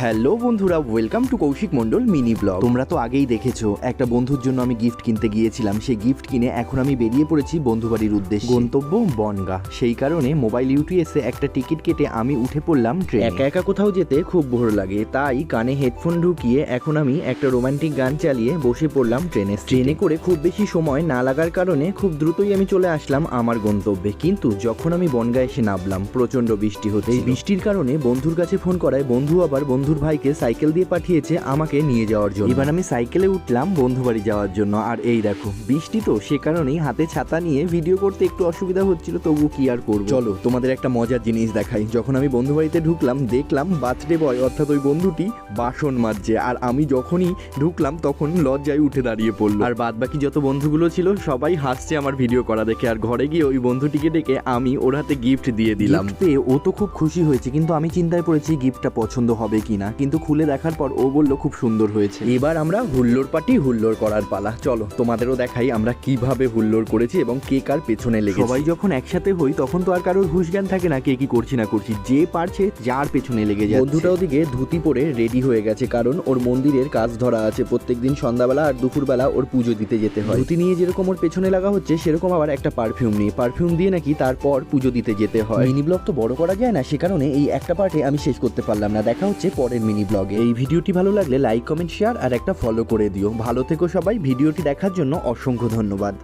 Hello বন্ধুরা welcome to Koushik Mondal mini vlog তোমরা তো আগেই দেখেছ, একটা বন্ধুর জন্য আমি গিফট কিনতে গিয়েছিলাম। সেই গিফট কিনে এখন আমি বেরিয়ে পড়েছি বন্ধু বাড়ির উদ্দেশ্যে। গন্তব্য বনগা। সেই কারণে মোবাইল ইউটিএসে একটা টিকিট কেটে আমি উঠে পড়লাম ট্রেন একা একা কোথাও যেতে খুব ভোর লাগে, তাই কানে হেডফোন ঢুকিয়ে এখন আমি একটা রোমান্টিক গান চালিয়ে বসে পড়লাম ট্রেনে ট্রেনে করে খুব বেশি সময় না লাগার কারণে খুব দ্রুতই আমি চলে আসলাম আমার গন্তব্যে। কিন্তু যখন আমি বনগা এসে নামলাম প্রচণ্ড বৃষ্টি হতে বৃষ্টির কারণে বন্ধুর কাছে ফোন করায়, বন্ধু আবার বন্ধুর ভাইকে সাইকেল দিয়ে পাঠিয়েছে আমাকে নিয়ে যাওয়ার জন্য। এবার আমি সাইকেলে উঠলাম বন্ধু বাড়ি যাওয়ার জন্য। আর এই দেখো, বৃষ্টি তো, সে কারণেই হাতে ছাতা নিয়ে ভিডিও করতে একটু অসুবিধা হচ্ছিল তবু কি আর করব? চলো, তোমাদের একটা মজার জিনিস দেখাই। যখন আমি বন্ধু বাড়িতে ঢুকলাম, দেখলাম বার্থডে বয়, অর্থাৎ ওই বন্ধুটি বাসন মাজছে। আর আমি যখনই ঢুকলাম, তখন লজ্জায় উঠে দাঁড়িয়ে পড়ল। আর বাদ বাকি যত বন্ধুগুলো ছিল, সবাই হাসছে আমার ভিডিও করা দেখে। আর ঘরে গিয়ে ওই বন্ধুটিকে ডেকে আমি ওর হাতে গিফট দিয়ে দিলাম। পেয়ে ও তো খুব খুশি হয়েছে, কিন্তু আমি চিন্তায় পড়েছি গিফটটা পছন্দ হবে কিনা কিন্তু খুলে দেখার পর ও বলল খুব সুন্দর হয়েছে। এবার আমরা হুল্লোর পাটি হুল্লোর করার পালা। চলো তোমাদেরও দেখাই আমরা কীভাবে হুল্লোর করেছি এবং কে কার পেছনে লেগে সবাই যখন একসাথে হই তখন তো আর কারোর হুশ জ্ঞান থাকে না কে কি করছি না করছি। যে পারছে যার পেছনে লেগে যায় বন্ধুটা ওদিকে ধুতি পরে রেডি হয়ে গেছে কারণ ওর মন্দিরের কাজ ধরা আছে। প্রত্যেকদিন সন্ধ্যাবেলা আর দুপুরবেলা ওর পুজো দিতে যেতে হয়। ধুতি নিয়ে যেরকম ওর পেছনে লাগা হচ্ছে সেরকম আবার একটা পারফিউম নিয়ে। পারফিউম দিয়ে নাকি তারপর পুজো দিতে যেতে হয়। মিনি ব্লগ তো বড় করা যায় না সে কারণে এই একটা পার্টে আমি শেষ করতে পারলাম না। দেখা হচ্ছে পরের মিনি ব্লগে। এই ভিডিওটি ভালো লাগলে লাইক, কমেন্ট, শেয়ার আর একটা ফলো করে দিও। ভালো থেকো সবাই। ভিডিওটি দেখার জন্য অসংখ্য ধন্যবাদ।